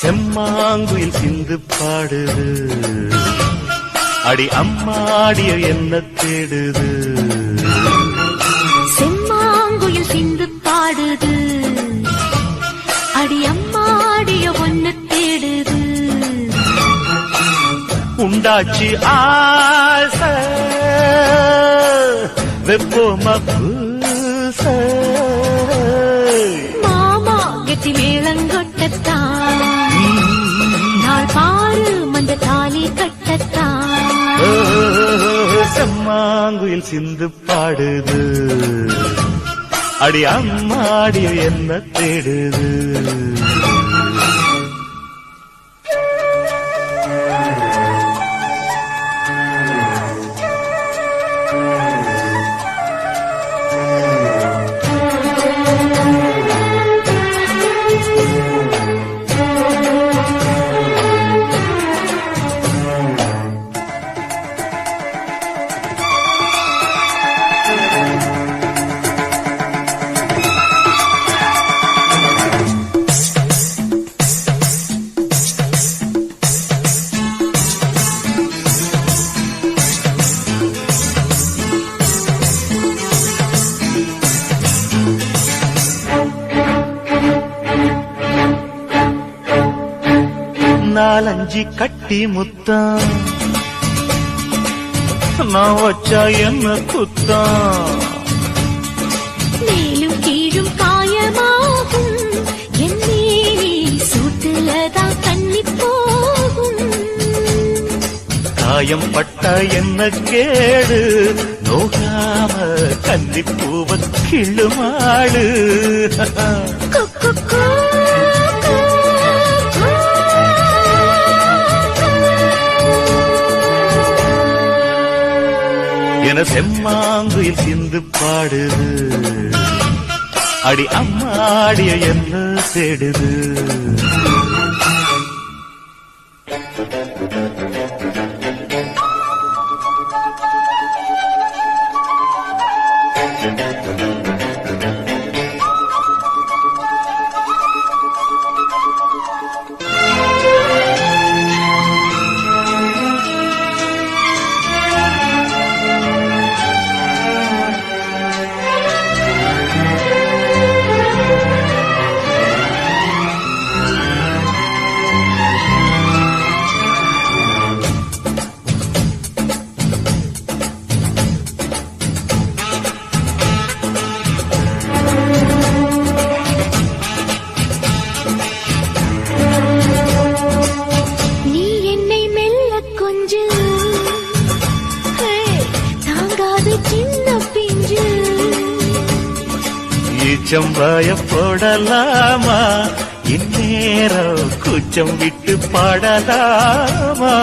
செம்மாங்குயில் சிந்து பாடுது. அடி அம்மாடிய என்ன தேடுது. செம்மாங்குயில் சிந்து பாடுது. அடி அம்மாடிய ஒன்னு தேடுது. உண்டாச்சு ஆ வெப்போமா பூச மாமா கெட்டி மேளங்கொட்டத்தான் நாள் பாரு மஞ்ச தாலி கட்டத்தான். ஓ, செம்மாங்குயில் சிந்து பாடுது. அடி அம்மாடிய என்ன தேடுது. நாலஞ்சு கட்டி முத்தம் நான் வச்சா என்ன குத்தம் மேலும் கீழும் காயமாகும். சூட்டுலதான் கண்ணி போகும். காயம் பட்டா என்ன கேடு? நோகாம கன்னி பூவ கிள்ளுமாடு என செம்மாங்குயில் சிந்து பாடுது. அடி அம்மாடிய என்ன தேடுது. you ஈச்சம் வாய போடலாமா இந்நேரம் கூச்சம் விட்டு பாடலாமா?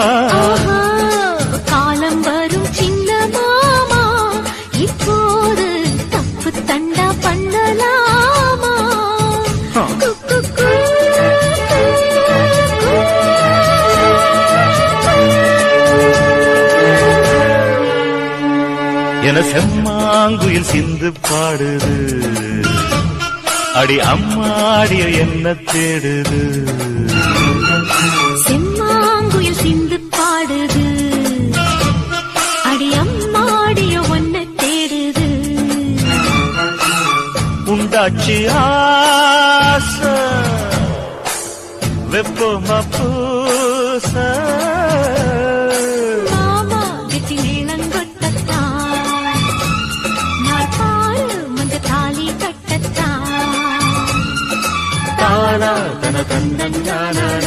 காலம் வரும் சின்ன மாமா இப்போது தப்பு தண்டா பண்ணலாமா? என செம்மாங்குயில் சிந்து பாடுது. அடி அம்மாடிய என்ன தேடுது? செம்மாங்குயில் சிந்து பாடுது. அடி அம்மாடிய ஒன்ன தேடுது. உண்டாச்சு తెలంగాణ తన తెలంగాణ